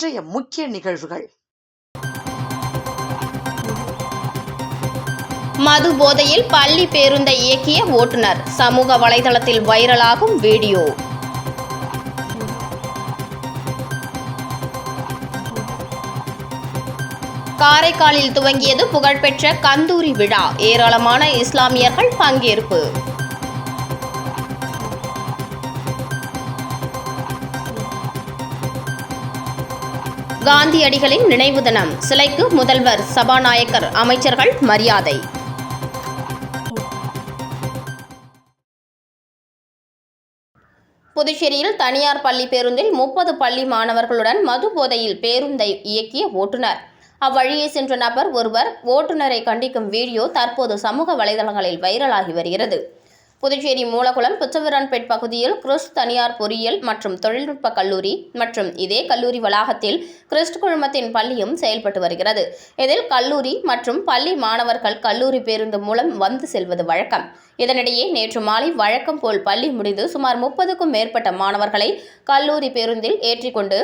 இன்றைய முக்கிய நிகழ்வுகள். மது போதையில் பள்ளி பேருந்தை இயக்கிய ஓட்டுநர். சமூக வலைதளத்தில் வைரலாகும் வீடியோ. காரைக்காலில் துவங்கியது புகழ்பெற்ற கந்தூரி விழா. ஏராளமான இஸ்லாமியர்கள் பங்கேற்பு. காந்தியடிகளின் நினைவு தினம். சிலைக்கு முதல்வர் சபாநாயகர் அமைச்சர்கள் மரியாதை. புதுச்சேரியில் தனியார் பள்ளி பேருந்தில் முப்பது பள்ளி மாணவர்களுடன் மது போதையில் பேருந்தை இயக்கிய ஓட்டுநர். அவ்வழியே சென்ற நபர் ஒருவர் ஓட்டுநரை கண்டிக்கும் வீடியோ தற்போது சமூக வலைதளங்களில் வைரலாகி வருகிறது. புதுச்சேரி மூலகுளம் புச்சவரன்பேட் பகுதியில் கிறிஸ்ட் தனியார் பொறியியல் மற்றும் தொழில்நுட்ப கல்லூரி மற்றும் இதே கல்லூரி வளாகத்தில் கிறிஸ்ட் குழுமத்தின் பள்ளியும் செயல்பட்டு வருகிறது. இதில் கல்லூரி மற்றும் பள்ளி மாணவர்கள் கல்லூரி பேருந்து மூலம் வந்து செல்வது வழக்கம். இதனிடையே நேற்று மாலை வழக்கம் போல் பள்ளி முடிந்து சுமார் முப்பதுக்கும் மேற்பட்ட மாணவர்களை கல்லூரி பேருந்தில் ஏற்றிக்கொண்டு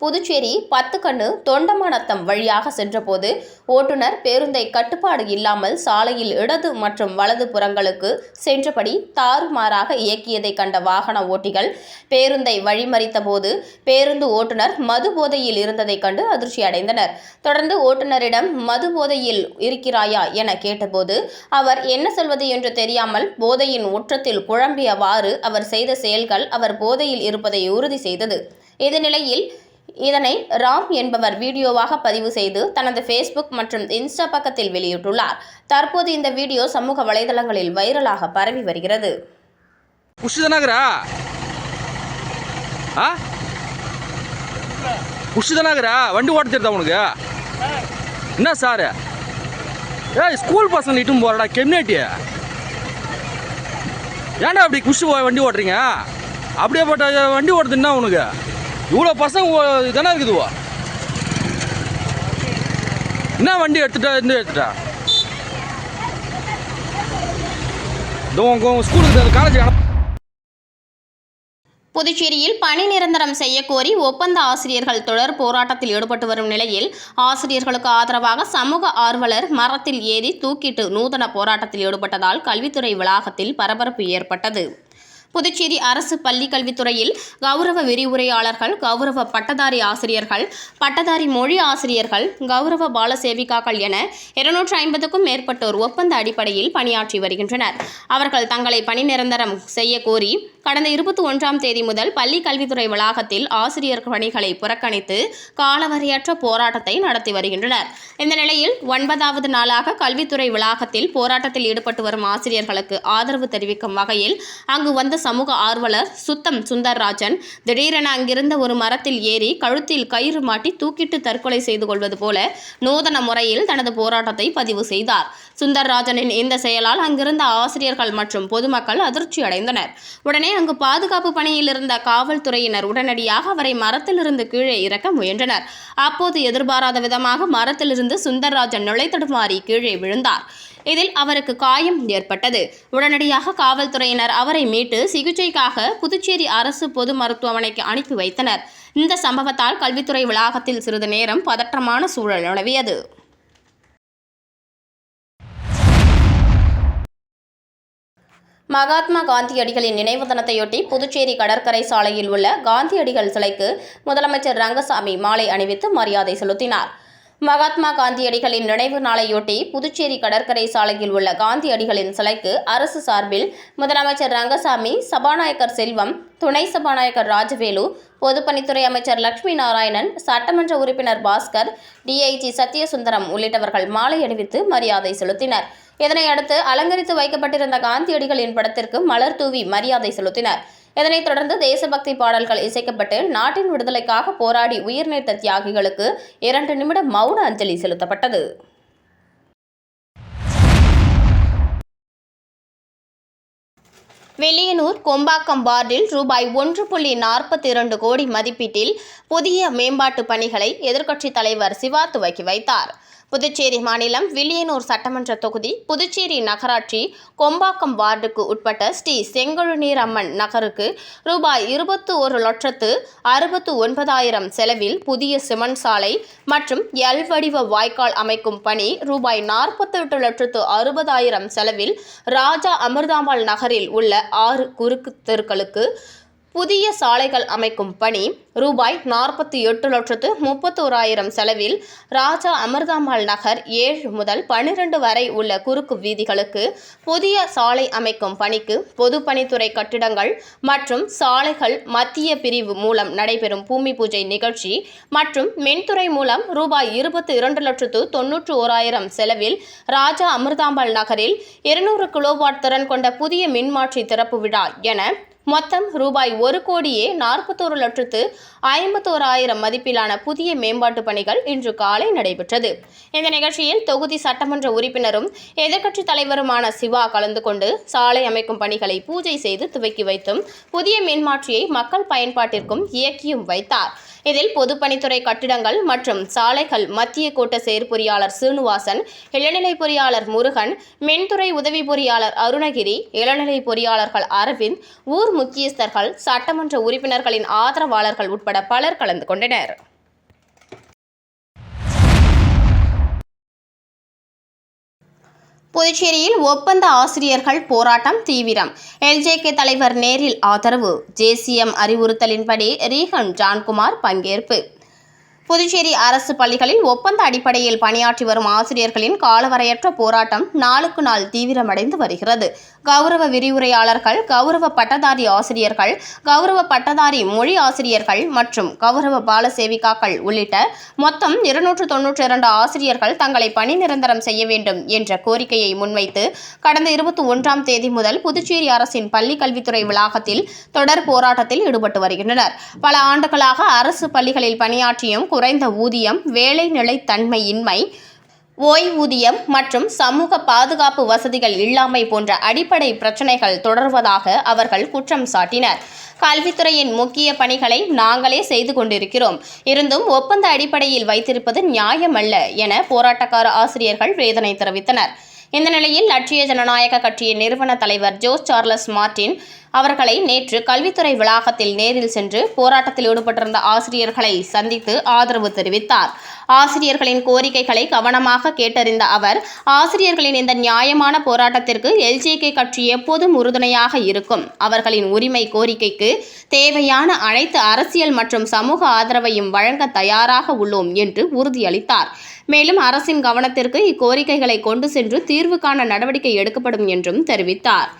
புதுச்சேரி பத்து கண்ணு தொண்டமானத்தம் வழியாக சென்றபோது ஓட்டுநர் பேருந்தை கட்டுப்பாடு இல்லாமல் சாலையில் இடது மற்றும் வலது புறங்களுக்கு சென்றபடி தாறுமாறாக இயக்கியதை கண்ட வாகன ஓட்டிகள் பேருந்தை வழிமறித்த போது பேருந்து ஓட்டுநர் மது போதையில் இருந்ததை கண்டு அதிர்ச்சி அடைந்தனர் தொடர்ந்து ஓட்டுநரிடம் மது போதையில் இருக்கிறாயா என கேட்டபோது அவர் என்ன சொல்வது என்று தெரியாமல் போதையின் உற்றத்தில் குழம்பியவாறு அவர் செய்த செயல்கள் அவர் போதையில் இருப்பதை உறுதி செய்தது. இந்நிலையில் இதனை ராம் என்பவர் வீடியோவாக பதிவு செய்து தனது ஃபேஸ்புக் மற்றும் இன்ஸ்டா பக்கத்தில் வெளியிட்டுள்ளார். தற்போது இந்த வீடியோ சமூக வலைதளங்களில் வைரலாக பரவி வருகிறது. உஷிதநகரா ஆ? உஷிதநகரா வண்டி ஓட்டத்திருந்தா உனக்கு? என்ன சார்? ஏய் ஸ்கூல் பசங்க இட்டும் போறடா கெம்னேட்டி ஏன்டா அப்படி குஷி வண்டி ஓட்டுறீங்க? அப்படியே போட்ட வண்டி ஓட்டுதுன்னா உனக்கு? இவ்வளோ பசங்க தானே இருக்குதுவோ? என்ன வண்டி எடுத்துட்டா இருந்து எடுத்துட்டா? ஸ்கூலுக்கு காலேஜ் புதுச்சேரியில் பணி நிரந்தரம் செய்யக்கோரி ஒப்பந்த ஆசிரியர்கள் தொடர் போராட்டத்தில் ஈடுபட்டு வரும் நிலையில் ஆசிரியர்களுக்கு ஆதரவாக சமூக ஆர்வலர் மரத்தில் ஏறி தூக்கிட்டு நூதன போராட்டத்தில் ஈடுபட்டதால் கல்வித்துறை வளாகத்தில் பரபரப்பு ஏற்பட்டது. புதுச்சேரி அரசு பள்ளி கல்வித்துறையில் கௌரவ விரிவுரையாளர்கள் கௌரவ பட்டதாரி ஆசிரியர்கள் பட்டதாரி மொழி ஆசிரியர்கள் கௌரவ பால சேவிகாக்கள் என இருநூற்று ஐம்பதுக்கும் மேற்பட்டோர் ஒப்பந்த அடிப்படையில் பணியாற்றி வருகின்றனர். அவர்கள் தங்களை பணி நிரந்தரம் செய்ய கோரி கடந்த இருபத்தி ஒன்றாம் தேதி முதல் பள்ளி கல்வித்துறை வளாகத்தில் ஆசிரியர் பணிகளை புறக்கணித்து காலவரையற்ற போராட்டத்தை நடத்தி வருகின்றனர். இந்த நிலையில் ஒன்பதாவது நாளாக கல்வித்துறை வளாகத்தில் போராட்டத்தில் ஈடுபட்டு வரும் ஆசிரியர்களுக்கு ஆதரவு தெரிவிக்கும் வகையில் அங்கு வந்த சமூக ஆர்வலர் சுத்தம் சுந்தர்ராஜன் திடீரென அங்கிருந்த ஒரு மரத்தில் ஏறி கழுத்தில் கயிறு மாட்டி தூக்கிட்டு தற்கொலை செய்து கொள்வது போல நூதன முறையில் தனது போராட்டத்தை பதிவு செய்தார். சுந்தர்ராஜனின் இந்த செயலால் அங்கிருந்த ஆசிரியர்கள் மற்றும் பொதுமக்கள் அதிர்ச்சி அடைந்தனர் உடனே அங்கு பாதுகாப்பு பணியில் இருந்த காவல்துறையினர் உடனடியாக அவரை மரத்திலிருந்து கீழே இறக்க முயன்றனர். அப்போது எதிர்பாராத விதமாக மரத்திலிருந்து சுந்தர்ராஜன் நுழைத்தடுமாறி கீழே விழுந்தார். இதில் அவருக்கு காயம் ஏற்பட்டது. உடனடியாக காவல்துறையினர் அவரை மீட்டு சிகிச்சைக்காக புதுச்சேரி அரசு பொது மருத்துவமனைக்கு அனுப்பி வைத்தனர். இந்த சம்பவத்தால் கல்வித்துறை வளாகத்தில் சிறிது நேரம் பதற்றமான சூழல் நிலவியது. மகாத்மா காந்தியடிகளின் நினைவு தினத்தையொட்டி புதுச்சேரி கடற்கரை சாலையில் உள்ள காந்தியடிகள் சிலைக்கு முதலமைச்சர் ரங்கசாமி மாலை அணிவித்து மரியாதை செலுத்தினார். மகாத்மா காந்தியடிகளின் நினைவு நாளையொட்டி புதுச்சேரி கடற்கரை சாலையில் உள்ள காந்தியடிகளின் சிலைக்கு அரசு சார்பில் முதலமைச்சர் ரங்கசாமி சபாநாயகர் செல்வம் துணை சபாநாயகர் ராஜவேலு பொதுப்பணித்துறை அமைச்சர் லட்சுமி நாராயணன் சட்டமன்ற உறுப்பினர் பாஸ்கர் டிஐஜி சத்யசுந்தரம் உள்ளிட்டவர்கள் மாலை அணிவித்து மரியாதை செலுத்தினர். இதனையடுத்து அலங்கரித்து வைக்கப்பட்டிருந்த காந்தியடிகளின் படத்திற்கு மலர் தூவி மரியாதை செலுத்தினர். இதனைத் தொடர்ந்து தேசபக்தி பாடல்கள் இசைக்கப்பட்டு நாட்டின் விடுதலைக்காக போராடி உயிர்நீத்த தியாகிகளுக்கு இரண்டு நிமிட மௌன அஞ்சலி செலுத்தப்பட்டது. வெளியனூர் கொம்பாக்கம் வார்டில் ரூபாய் ஒன்று புள்ளி நாற்பத்தி இரண்டு கோடி மதிப்பீட்டில் புதிய மேம்பாட்டு பணிகளை எதிர்க்கட்சித் தலைவர் சிவா துவக்கி வைத்தார். புதுச்சேரி மாநிலம் வில்லியனூர் சட்டமன்ற தொகுதி புதுச்சேரி நகராட்சி கொம்பாக்கம் வார்டுக்கு உட்பட்ட ஸ்ரீ செங்கழுநீர் அம்மன் நகருக்கு ரூபாய் இருபத்து ஒரு லட்சத்து அறுபத்து ஒன்பதாயிரம் செலவில் புதிய சிமெண்ட் சாலை மற்றும் எல் வடிவ வாய்க்கால் அமைக்கும் பணி ரூபாய் நாற்பத்தெட்டு லட்சத்து அறுபதாயிரம் செலவில் ராஜா அமிர்தாம்பாள் நகரில் உள்ள ஆறு குறுக்கு தெருக்களுக்கு புதிய சாலைகள் அமைக்கும் பணி ரூபாய் நாற்பத்தி எட்டு லட்சத்து முப்பத்தோராயிரம் செலவில் ராஜா அமிர்தாம்பாள் நகர் ஏழு முதல் பனிரெண்டு வரை உள்ள குறுக்கு வீதிகளுக்கு புதிய சாலை அமைக்கும் பணிக்கு பொதுப்பணித்துறை கட்டிடங்கள் மற்றும் சாலைகள் மத்திய பிரிவு மூலம் நடைபெறும் பூமி பூஜை நிகழ்ச்சி மற்றும் மின்துறை மூலம் ரூபாய் இருபத்தி இரண்டு லட்சத்து தொன்னூற்று ஓராயிரம் செலவில் ராஜா அமிர்தாம்பாள் நகரில் இருநூறு கிலோவாட் திறன் கொண்ட புதிய மின்மாற்றி திறப்பு விழா என மொத்தம் ரூபாய் ஒரு கோடியே நாற்பத்தோரு லட்சத்து ஐம்பத்தோராயிரம் மதிப்பிலான புதிய மேம்பாட்டு பணிகள் இன்று காலை நடைபெற்றது. இந்த நிகழ்ச்சியில் தொகுதி சட்டமன்ற உறுப்பினரும் எதிர்க்கட்சித் தலைவருமான சிவா கலந்து கொண்டு சாலை அமைக்கும் பணிகளை பூஜை செய்து துவக்கி வைத்தும் புதிய மின்மாற்றியை மக்கள் பயன்பாட்டிற்கும் இயக்கியும் வைத்தார். இதில் பொதுப்பணித்துறை கட்டிடங்கள் மற்றும் சாலைகள் மத்திய கோட்ட செயற்பொறியாளர் சீனிவாசன் இளநிலை பொறியாளர் முருகன் மின்துறை உதவி பொறியாளர் அருணகிரி இளநிலை பொறியாளர்கள் அரவிந்த் ஊர் முக்கியஸ்தர்கள் சட்டமன்ற உறுப்பினர்களின் ஆதரவாளர்கள் உட்பட பலர் கலந்து கொண்டனர். புதுச்சேரியில் ஒப்பந்த ஆசிரியர்கள் போராட்டம் தீவிரம். எல்ஜேகே தலைவர் நேரில் ஆதரவு. ஜேசிஎம் அறிவுறுத்தலின்படி ரீகன் ஜான்குமார் பங்கேற்பு. புதுச்சேரி அரசு பள்ளிகளில் ஒப்பந்த அடிப்படையில் பணியாற்றி வரும் ஆசிரியர்களின் காலவரையற்ற போராட்டம் நாளுக்கு நாள் தீவிரமடைந்து வருகிறது. கௌரவ விரிவுரையாளர்கள் கௌரவ பட்டதாரி ஆசிரியர்கள் கௌரவ பட்டதாரி மொழி ஆசிரியர்கள் மற்றும் கௌரவ பால சேவிகாக்கள் உள்ளிட்ட மொத்தம் இருநூற்று தொன்னூற்றி இரண்டு ஆசிரியர்கள் தங்களை பணி நிரந்தரம் செய்ய வேண்டும் என்ற கோரிக்கையை முன்வைத்து கடந்த இருபத்தி ஒன்றாம் தேதி முதல் புதுச்சேரி அரசின் பள்ளி கல்வித்துறை வளாகத்தில் தொடர் போராட்டத்தில் ஈடுபட்டு வருகின்றனர். பல ஆண்டுகளாக அரசு பள்ளிகளில் பணியாற்றியும் குறைந்த ஊதியம் வேலை நிலைத்தன்மையின்மை ஓய்வூதியம் மற்றும் சமூக பாதுகாப்பு வசதிகள் இல்லாமை போன்ற அடிப்படை பிரச்சினைகள் தொடர்வதாக அவர்கள் குற்றம் சாட்டினர். கல்வித்துறையின் முக்கிய பணிகளை நாங்களே செய்து கொண்டிருக்கிறோம். இருந்தும் ஒப்பந்த அடிப்படையில் வைத்திருப்பது நியாயமல்ல என போராட்டக்கார ஆசிரியர்கள் வேதனை தெரிவித்தனர். இந்த நிலையில் லட்சிய ஜனநாயக கட்சியின் நிறுவன தலைவர் ஜோஸ் சார்லஸ் மார்டின் அவர்களை நேற்று கல்வித்துறை வளாகத்தில் நேரில் சென்று போராட்டத்தில் ஈடுபட்டிருந்த ஆசிரியர்களை சந்தித்து ஆதரவு தெரிவித்தார். ஆசிரியர்களின் கோரிக்கைகளை கவனமாக கேட்டறிந்த அவர் ஆசிரியர்களின் இந்த நியாயமான போராட்டத்திற்கு எல்ஜேகே கட்சி எப்போதும் உறுதுணையாக இருக்கும். அவர்களின் உரிமை கோரிக்கைக்கு தேவையான அனைத்து அரசியல் மற்றும் சமூக ஆதரவையும் வழங்க தயாராக உள்ளோம் என்று உறுதியளித்தார். மேலும் அரசின் கவனத்திற்கு இக்கோரிக்கைகளை கொண்டு சென்று தீர்வு காண நடவடிக்கை எடுக்கப்படும் என்றும் தெரிவித்தார்.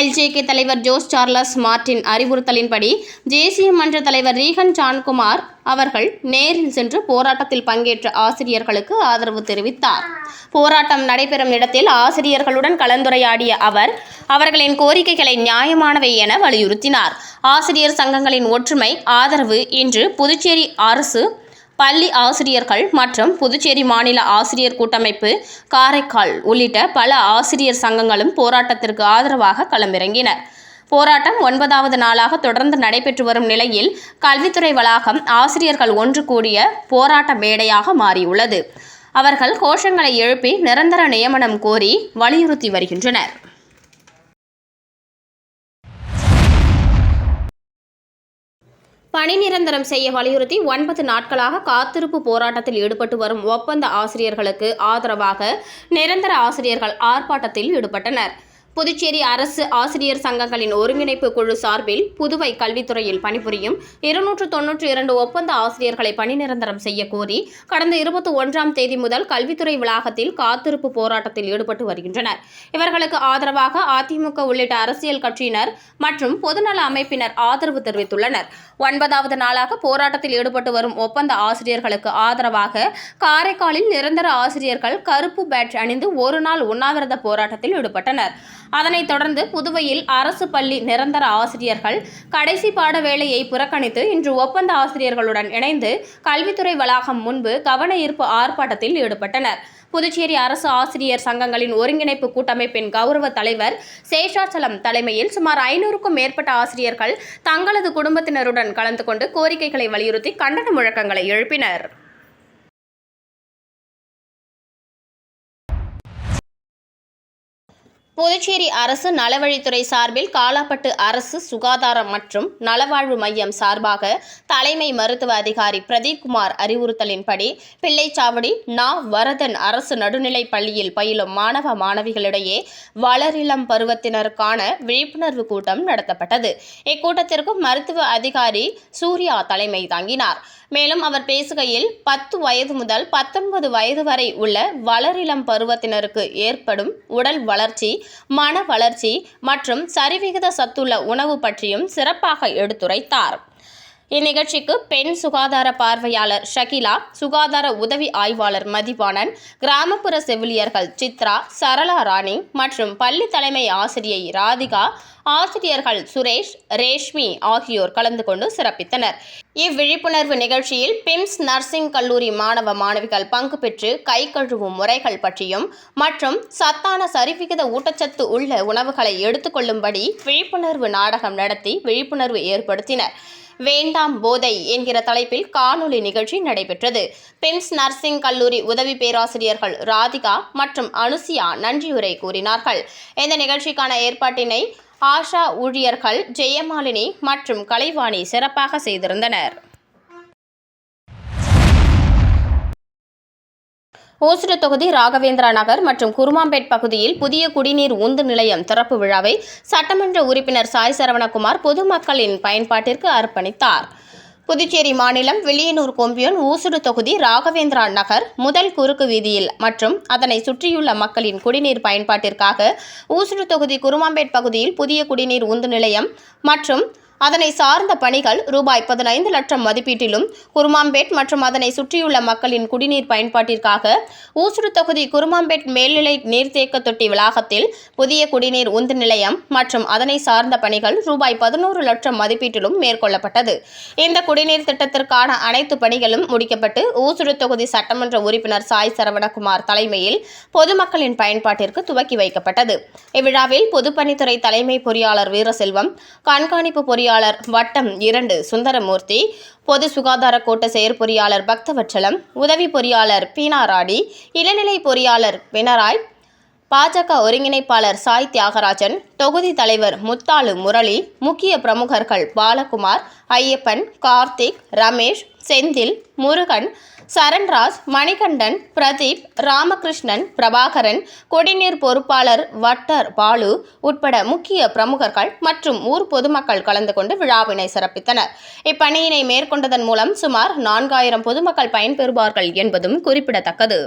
எல்ஜேகே தலைவர் ஜோஸ் சார்லஸ் மார்டின் அறிவுறுத்தலின்படி தேசிய மன்ற தலைவர் ரீகன் ஜான்குமார் அவர்கள் நேரில் சென்று போராட்டத்தில் பங்கேற்ற ஆசிரியர்களுக்கு ஆதரவு தெரிவித்தார். போராட்டம் நடைபெறும் இடத்தில் ஆசிரியர்களுடன் கலந்துரையாடிய அவர் அவர்களின் கோரிக்கைகளை நியாயமானவை என வலியுறுத்தினார். ஆசிரியர் சங்கங்களின் ஒற்றுமை ஆதரவு இன்று புதுச்சேரி அரசு பள்ளி ஆசிரியர்கள் மற்றும் புதுச்சேரி மாநில ஆசிரியர் கூட்டமைப்பு காரைக்கால் உள்ளிட்ட பல ஆசிரியர் சங்கங்களும் போராட்டத்திற்கு ஆதரவாக களமிறங்கினர். போராட்டம் ஒன்பதாவது நாளாக தொடர்ந்து நடைபெற்று வரும் நிலையில் கல்வித்துறை வளாகம் ஆசிரியர்கள் ஒன்று கூடிய போராட்ட மேடையாக மாறியுள்ளது. அவர்கள் கோஷங்களை எழுப்பி நிரந்தர நியமனம் கோரி வலியுறுத்தி வருகின்றனர். பணி நிரந்தரம் செய்ய வலியுறுத்தி ஒன்பது நாட்களாக காத்திருப்பு போராட்டத்தில் ஈடுபட்டு வரும் ஒப்பந்த ஆசிரியர்களுக்கு ஆதரவாக நிரந்தர ஆசிரியர்கள் ஆர்ப்பாட்டத்தில் ஈடுபட்டனர். புதுச்சேரி அரசு ஆசிரியர் சங்கங்களின் ஒருங்கிணைப்பு குழு சார்பில் புதுவை கல்வித்துறையில் பணிபுரியும் இருநூற்று தொன்னூற்றி இரண்டு ஒப்பந்த ஆசிரியர்களை பணி நிரந்தரம் செய்ய கோரி கடந்த இருபத்தி ஒன்றாம் தேதி முதல் கல்வித்துறை வளாகத்தில் காத்திருப்பு போராட்டத்தில் ஈடுபட்டு வருகின்றனர். இவர்களுக்கு ஆதரவாக அதிமுக உள்ளிட்ட அரசியல் கட்சியினர் மற்றும் பொதுநல அமைப்பினர் ஆதரவு தெரிவித்துள்ளனர். ஒன்பதாவது நாளாக போராட்டத்தில் ஈடுபட்டு வரும் ஒப்பந்த ஆசிரியர்களுக்கு ஆதரவாக காரைக்காலில் நிரந்தர ஆசிரியர்கள் கருப்பு பேட்ச் அணிந்து ஒரு நாள் உண்ணாவிரத போராட்டத்தில் ஈடுபட்டனர். அதனைத் தொடர்ந்து புதுவையில் அரசு பள்ளி நிரந்தர ஆசிரியர்கள் கடைசி பாட வேலையை புறக்கணித்து இன்று ஒப்பந்த ஆசிரியர்களுடன் இணைந்து கல்வித்துறை வளாகம் முன்பு கவன ஈர்ப்பு ஆர்ப்பாட்டத்தில் ஈடுபட்டனர். புதுச்சேரி அரசு ஆசிரியர் சங்கங்களின் ஒருங்கிணைப்பு கூட்டமைப்பின் கௌரவ தலைவர் சேஷாச்சலம் தலைமையில் சுமார் ஐநூறுக்கும் மேற்பட்ட ஆசிரியர்கள் தங்களது குடும்பத்தினருடன் கலந்து கொண்டு கோரிக்கைகளை வலியுறுத்தி கண்டன முழக்கங்களை எழுப்பினர். புதுச்சேரி அரசு நலவழித்துறை சார்பில் காலாப்பட்டு அரசு சுகாதாரம் மற்றும் நலவாழ்வு மையம் சார்பாக தலைமை மருத்துவ அதிகாரி பிரதீப் குமார் அறிவுறுத்தலின்படி பிள்ளைச்சாவடி நா வரதன் அரசு நடுநிலைப் பள்ளியில் பயிலும் மாணவ மாணவிகளிடையே வளரிளம் பருவத்தினருக்கான விழிப்புணர்வு கூட்டம் நடத்தப்பட்டது. இக்கூட்டத்திற்கு மருத்துவ அதிகாரி சூர்யா தலைமை தாங்கினார். மேலும் அவர் பேசுகையில் பத்து வயது முதல் பத்தொன்பது வயது வரை உள்ள வளரிளம் பருவத்தினருக்கு ஏற்படும் உடல் வளர்ச்சி மன வளர்ச்சி மற்றும் சரிவிகித சத்துள்ள உணவு பற்றியும் சிறப்பாக எடுத்துரைத்தார். இந்நிகழ்ச்சிக்கு பெண் சுகாதார பார்வையாளர் ஷகிலா சுகாதார உதவி ஆய்வாளர் மதிவாணன் கிராமப்புற செவிலியர்கள் சித்ரா சரளா ராணி மற்றும் பள்ளி தலைமை ஆசிரியை ராதிகா ஆசிரியர்கள் சுரேஷ் ரேஷ்மி ஆகியோர் கலந்து கொண்டு சிறப்பித்தனர். இவ்விழிப்புணர்வு நிகழ்ச்சியில் பிம்ஸ் நர்சிங் கல்லூரி மாணவ மாணவிகள் பங்கு பெற்று கை கழுவும் முறைகள் பற்றியும் மற்றும் சத்தான சரிவிகித ஊட்டச்சத்து உள்ள உணவுகளை எடுத்துக்கொள்ளும்படி விழிப்புணர்வு நாடகம் நடத்தி விழிப்புணர்வு ஏற்படுத்தினர். வேண்டாம் போதை என்கிற தலைப்பில் காணொலி நிகழ்ச்சி நடைபெற்றது. பிம்ஸ் நர்சிங் கல்லூரி உதவி பேராசிரியர்கள் ராதிகா மற்றும் அனுசியா நன்றியுரை கூறினார்கள். இந்த நிகழ்ச்சிக்கான ஏற்பாட்டினை ஆஷா ஊழியர்கள் ஜெயமாலினி மற்றும் கலைவாணி சிறப்பாக செய்திருந்தனர். ஓசுடு தொகுதி ராகவேந்திரா நகர் மற்றும் குருமாம்பேட் பகுதியில் புதிய குடிநீர் உந்து நிலையம் திறப்பு விழாவை சட்டமன்ற உறுப்பினர் சாய் சரவணகுமார் பொதுமக்களின் பயன்பாட்டிற்கு அர்ப்பணித்தார். புதுச்சேரி மாநிலம் வெளியனூர் கொம்பியூன் ஊசுடு தொகுதி ராகவேந்திரா நகர் முதல் குறுக்கு வீதியில் மற்றும் அதனை சுற்றியுள்ள மக்களின் குடிநீர் பயன்பாட்டிற்காக ஊசுடு தொகுதி குருமாம்பேட் பகுதியில் புதிய குடிநீர் உந்து நிலையம் மற்றும் அதனை சார்ந்த பணிகள் ரூபாய் பதினைந்து லட்சம் மதிப்பீட்டிலும் குருமாம்பேட் மற்றும் அதனை சுற்றியுள்ள மக்களின் குடிநீர் பயன்பாட்டிற்காக ஊசுடு தொகுதி குருமாம்பேட் மேல்நிலை நீர்த்தேக்க தொட்டி வளாகத்தில் புதிய குடிநீர் உந்து நிலையம் மற்றும் அதனை சார்ந்த பணிகள் ரூபாய் பதினோரு லட்சம் மதிப்பீட்டிலும் மேற்கொள்ளப்பட்டது. இந்த குடிநீர் திட்டத்திற்கான அனைத்து பணிகளும் முடிக்கப்பட்டு ஊசுடு தொகுதி சட்டமன்ற உறுப்பினர் சாய் சரவணகுமார் தலைமையில் பொதுமக்களின் பயன்பாட்டிற்கு துவக்கி வைக்கப்பட்டது. இவ்விழாவில் பொதுப்பணித்துறை தலைமை பொறியாளர் வீரசெல்வம் கண்காணிப்பு பொறியாளர் வட்டம் இரண்டு சுந்தரமூர்த்தி பொது சுகாதார கோட்ட செயற்பொறியாளர் பக்தவச்சலம் உதவி பொறியாளர் பீனாராடி இளநிலை பொறியாளர் பினராய் பாஜக ஒருங்கிணைப்பாளர் சாய் தியாகராஜன் தொகுதி தலைவர் முத்தாலு முரளி முக்கிய பிரமுகர்கள் பாலகுமார் ஐயப்பன் கார்த்திக் ரமேஷ் செந்தில் முருகன் சரண்ராஜ் மணிகண்டன் பிரதீப் ராமகிருஷ்ணன் பிரபாகரன் குடிநீர் பொறுப்பாளர் வட்டர் பாலு உட்பட முக்கிய பிரமுகர்கள் மற்றும் ஊர் பொதுமக்கள் கலந்து கொண்டு விழாவினை சிறப்பித்தனர். இப்பணியினை மேற்கொண்டதன் மூலம் சுமார் நான்காயிரம் பொதுமக்கள் பயன்பெறுவார்கள் என்பதும் குறிப்பிடத்தக்கது.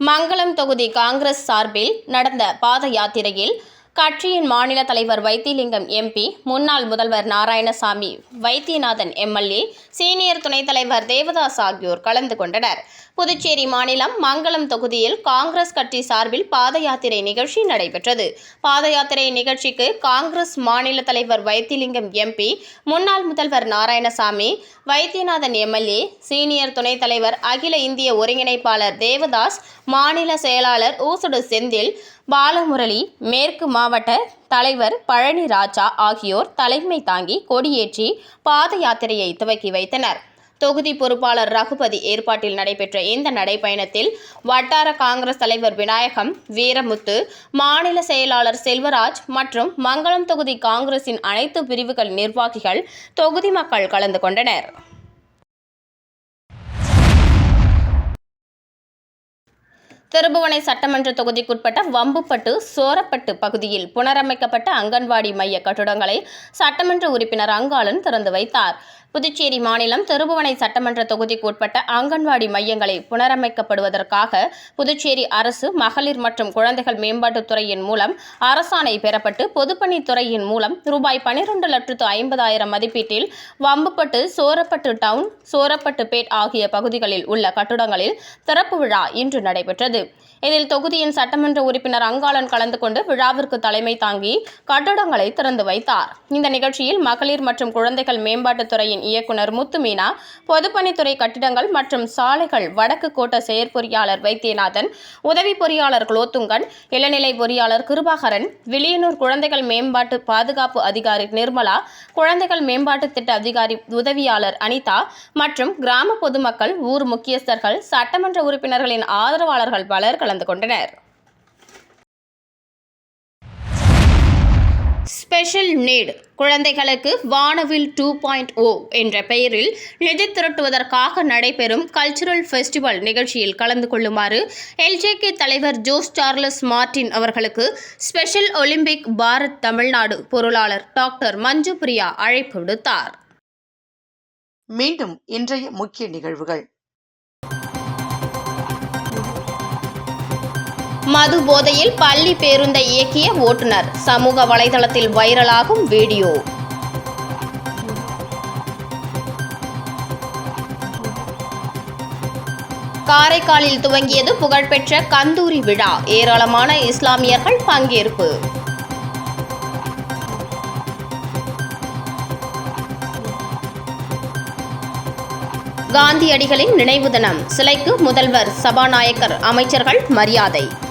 மங்களம் தொகுதி காங்கிரஸ் சார்பில் நடந்த பாத யாத்திரையில் கட்சியின் மாநில தலைவர் வைத்திலிங்கம் எம்பி முன்னாள் முதல்வர் நாராயணசாமி வைத்தியநாதன் எம்எல்ஏ சீனியர் துணைத் தலைவர் தேவதாஸ் ஆகியோர் கலந்து கொண்டனர். புதுச்சேரி மாநிலம் மங்களம் தொகுதியில் காங்கிரஸ் கட்சி சார்பில் பாத யாத்திரை நிகழ்ச்சி நடைபெற்றது. பாத யாத்திரை நிகழ்ச்சிக்கு காங்கிரஸ் மாநில தலைவர் வைத்திலிங்கம் எம்பி முன்னாள் முதல்வர் நாராயணசாமி வைத்தியநாதன் எம்எல்ஏ சீனியர் துணைத் தலைவர் அகில இந்திய ஒருங்கிணைப்பாளர் தேவதாஸ் மாநில செயலாளர் ஊசுடு செந்தில் பாலமுரளி மேற்கு மாவட்ட தலைவர் பழனி ராஜா ஆகியோர் தலைமை தாங்கி கொடியேற்றி பாத யாத்திரையை துவக்கி வைத்தனர். தொகுதி பொறுப்பாளர் ரகுபதி ஏற்பாட்டில் நடைபெற்ற இந்த நடைப்பயணத்தில் வட்டார காங்கிரஸ் தலைவர் விநாயகம் வீரமுத்து மாநில செயலாளர் செல்வராஜ் மற்றும் மங்களம் தொகுதி காங்கிரசின் அனைத்து பிரிவுகள் நிர்வாகிகள் தொகுதி மக்கள் கலந்து கொண்டனர். திருபுவனை சட்டமன்ற தொகுதிக்குட்பட்ட வம்புப்பட்டு சோரப்பட்டு பகுதியில் புனரமைக்கப்பட்ட அங்கன்வாடி மைய கட்டுடங்களை சட்டமன்ற உறுப்பினர் அங்காளன் திறந்து வைத்தார். புதுச்சேரி மாநிலம் திருபுவனை சட்டமன்ற தொகுதிக்கு உட்பட்ட அங்கன்வாடி மையங்களை புனரமைக்கப்படுவதற்காக புதுச்சேரி அரசு மகளிர் மற்றும் குழந்தைகள் மேம்பாட்டுத் துறையின் மூலம் அரசாணை பெறப்பட்டு பொதுப்பணித்துறையின் மூலம் ரூபாய் பனிரெண்டு லட்சத்து ஐம்பதாயிரம் மதிப்பீட்டில் வம்புப்பட்டு சோரப்பட்டு டவுன் சோரப்பட்டு பேட் ஆகிய பகுதிகளில் உள்ள கட்டடங்களில் திறப்பு விழா இன்று நடைபெற்றது. இதில் தொகுதியின் சட்டமன்ற உறுப்பினர் அங்காளன் கலந்து கொண்டு விழாவிற்கு தலைமை தாங்கி கட்டடங்களை திறந்து வைத்தார். இந்த நிகழ்ச்சியில் மகளிர் மற்றும் குழந்தைகள் மேம்பாட்டுத்துறையின் இயக்குனர் முத்துமீனா பொதுப்பணித்துறை கட்டிடங்கள் மற்றும் சாலைகள் வடக்கு கோட்ட செயற்பொறியாளர் வைத்தியநாதன் உதவி பொறியாளர் குலோத்துங்கன் இளநிலை பொறியாளர் கிருபாகரன் விளியனூர் குழந்தைகள் மேம்பாட்டு பாதுகாப்பு அதிகாரி நிர்மலா குழந்தைகள் மேம்பாட்டு திட்ட அதிகாரி உதவியாளர் அனிதா மற்றும் கிராம பொதுமக்கள் ஊர் முக்கியஸ்தர்கள் சட்டமன்ற உறுப்பினர்களின் ஆதரவாளர்கள் பலர் கலந்து கொண்டனர். ஸ்பெஷல் நீட் குழந்தைகளுக்கு வானவில் டூ பாயிண்ட் ஓ என்ற பெயரில் நிதி திரட்டுவதற்காக நடைபெறும் கல்ச்சுரல் ஃபெஸ்டிவல் நிகழ்ச்சியில் கலந்து கொள்ளுமாறு எல்ஜேகே தலைவர் ஜோஸ் சார்லஸ் மார்டின் அவர்களுக்கு ஸ்பெஷல் ஒலிம்பிக் பாரத் தமிழ்நாடு பொருளாளர் டாக்டர் மஞ்சு பிரியா அழைப்பு விடுத்தார். மீண்டும் இன்றைய முக்கிய நிகழ்வுகள். மது போதையில் பள்ளி பேருந்தை இயக்கிய ஓட்டுநர். சமூக வலைதளத்தில் வைரலாகும் வீடியோ. காரைக்காலில் துவங்கியது புகழ்பெற்ற கந்தூரி விழா. ஏராளமான இஸ்லாமியர்கள் பங்கேற்பு. காந்தியடிகளின் நினைவு தினம். சிலைக்கு முதல்வர் சபாநாயகர் அமைச்சர்கள் மரியாதை.